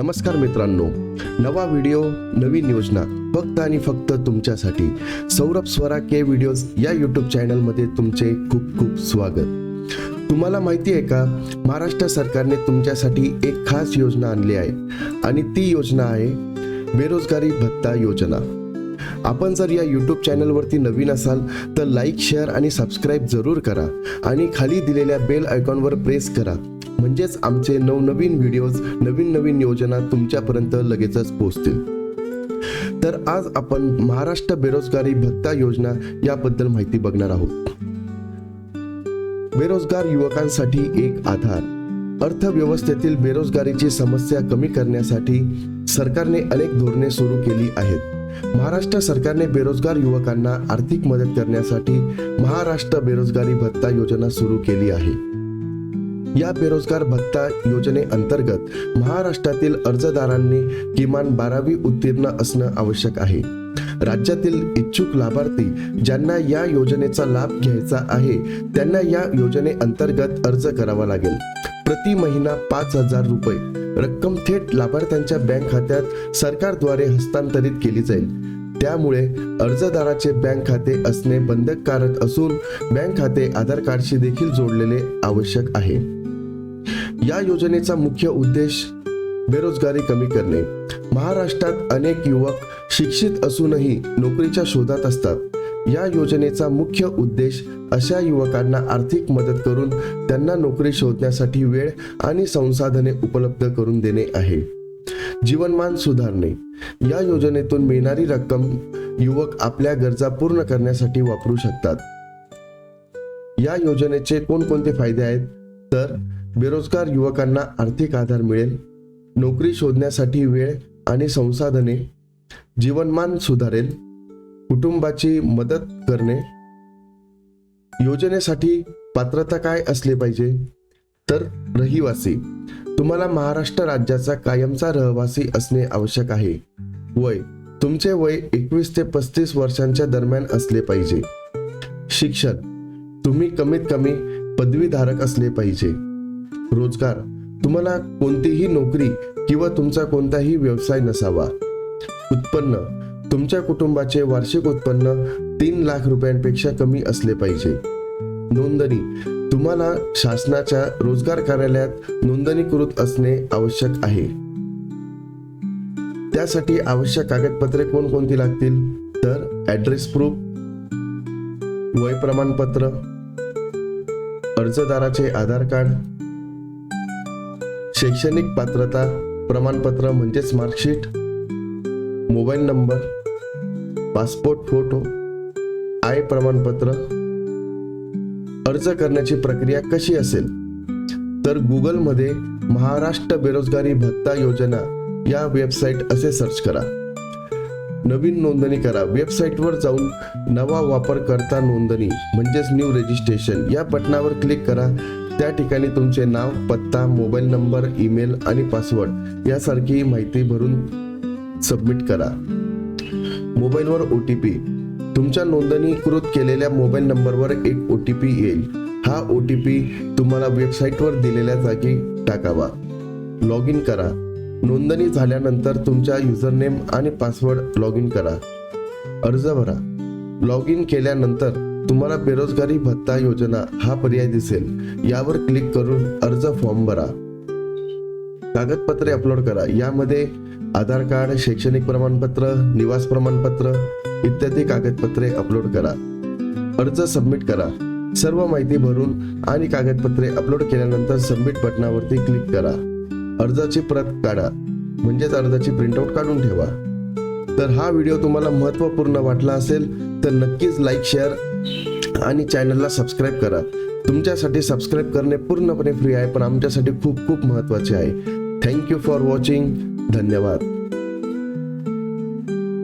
नमस्कार मित्रांनो नवा व्हिडिओ नवीन योजना फक्त आणि फक्त तुमच्यासाठी सौरभ स्वरा के व्हिडिओज या यूट्यूब चॅनलमध्ये तुमचे खूप खूप स्वागत. तुम्हाला माहिती आहे का महाराष्ट्र सरकारने तुमच्यासाठी एक खास योजना आणली आहे आणि ती योजना आहे बेरोजगारी भत्ता योजना. आपण जर या यूट्यूब चॅनलवरती नवीन असाल तर लाईक शेअर आणि सबस्क्राईब जरूर करा आणि खाली दिलेल्या बेल आयकॉनवर प्रेस करा. म्हणजेच आमचे नवनवीन व्हिडिओज नवीन नवीन योजना तुमच्यापर्यंत लगेचच पोहोचतील. तर आज आपण महाराष्ट्र बेरोजगारी भत्ता योजना याबद्दल माहिती बघणार आहोत. बेरोजगार युवकांसाठी एक आधार. अर्थव्यवस्थेतील बेरोजगारीची समस्या कमी करण्यासाठी सरकारने अनेक धोरणे सुरू केली आहेत. महाराष्ट्र सरकारने बेरोजगार युवकांना आर्थिक मदत करण्यासाठी महाराष्ट्र बेरोजगारी भत्ता योजना सुरू केली आहे. या बेरोजगार भत्ता योजनेअंतर्गत महाराष्ट्रातील अर्जदारांनी किमान बारावी उत्तीर्ण असणं आवश्यक आहे. राज्यातील इच्छुक लाभार्थी ज्यांना या योजनेचा लाभ घ्यायचा आहे त्यांना या योजनेअंतर्गत अर्ज करावा लागेल. प्रति महिना पाच हजार रुपये रक्कम थेट लाभार्थ्यांच्या बँक खात्यात सरकारद्वारे हस्तांतरित केली जाईल. त्यामुळे अर्जदाराचे बँक खाते असणे बंधनकारक असून बँक खाते आधार कार्डशी देखील जोडलेले आवश्यक आहे. या योजनेचा मुख्य उद्देश बेरोजगारी कमी करणे. महाराष्ट्रात अनेक युवक शिक्षित असूनही नोकरीच्या शोधात असतात. या योजनेचा मुख्य उद्देश अशा युवकांना आर्थिक मदत करून त्यांना नोकरी शोधण्यासाठी वेळ आणि संसाधने उपलब्ध करून देणे आहे. जीवनमान सुधारणे. या योजनेतून मिळणारी रक्कम युवक आपल्या गरजा पूर्ण करण्यासाठी वापरू शकतात. या योजनेचे कोणकोणते फायदे आहेत? तर बेरोजगार युवकांना आर्थिक आधार मिळेल नोकरी शोधण्यासाठी वेळ आणि संसाधने जीवनमान सुधारेल कुटुंबाची मदत करणे योजनेसाठी पात्रता काय असले पाहिजे? तर रहिवासी तुम्हाला महाराष्ट्र राज्याचा कायमचा रहिवासी असणे आवश्यक आहे. वय तुमचे वय एकवीस ते पस्तीस वर्षांच्या दरम्यान असले पाहिजे. शिक्षण तुम्ही कमीत कमी पदवीधारक असले पाहिजे. रोजगार. तुम्हाला कोणतीही नोकरी किंवा तुमचा कोणताही व्यवसाय नसावा. उत्पन्न. तुमच्या कुटुंबाचे वार्षिक उत्पन्न तीन लाख रुपयांपेक्षा कमी असले पाहिजे. नोंदणी. तुम्हाला शासनाच्या रोजगार कार्यालयात नोंदणीकृत असणे आवश्यक आहे. त्यासाठी आवश्यक कागदपत्रे कोणकोणती लागतील? तर ऍड्रेस प्रूफ वय प्रमाणपत्र अर्जदाराचे आधार कार्ड शैक्षणिक पात्रता प्रमाणपत्र म्हणजेच marksheet mobile number passport photo I प्रमाणपत्र. अर्ज करण्याची प्रक्रिया कशी असेल? तर गुगलमध्ये महाराष्ट्र बेरोजगारी भत्ता योजना या वेबसाईट असे सर्च करा. नवीन नोंदणी करा. वेबसाईटवर जाऊन नवा वापरकर्ता नोंदणी म्हणजेच न्यू रजिस्ट्रेशन या बटनावर क्लिक करा. त्या ठिकाणी तुमचे नाव पत्ता मोबाईल नंबर ईमेल आणि पासवर्ड यासारखी माहिती भरून सबमिट करा. मोबाईलवर ओ टी पी. तुमच्या नोंदणीकृत केलेल्या मोबाईल नंबरवर एक ओ टी पी येईल. हा ओ टी पी तुम्हाला वेबसाईटवर दिलेल्या जागी टाकावा. लॉग इन करा. नोंदणी झाल्यानंतर तुमच्या युजरनेम आणि पासवर्ड लॉग इन करा. अर्ज भरा. लॉग इन केल्यानंतर तुम्हाला बेरोजगारी भत्ता योजना हा पर्याय दिसेल. यावर क्लिक करून अर्ज फॉर्म भरा. कागदपत्रे अपलोड करा. यामध्ये आधार कार्ड शैक्षणिक प्रमाणपत्र निवास प्रमाणपत्र इत्यादी कागदपत्रे अपलोड करा. अर्ज सबमिट करा. सर्व माहिती भरून आणि कागदपत्रे अपलोड केल्यानंतर सबमिट बटनावरती क्लिक करा. अर्जाची प्रत काढा. म्हणजेच अर्जाची प्रिंटआउट काढून ठेवा. तर हा व्हिडिओ तुम्हाला महत्त्वपूर्ण वाटला असेल तर नक्कीच लाईक शेअर आणि चॅनलला सबस्क्राईब करा. तुमच्यासाठी सबस्क्राईब करणे पूर्णपणे फ्री आहे पण आमच्यासाठी खूप खूप महत्त्वाचे आहे. थँक्यू फॉर वॉचिंग धन्यवाद.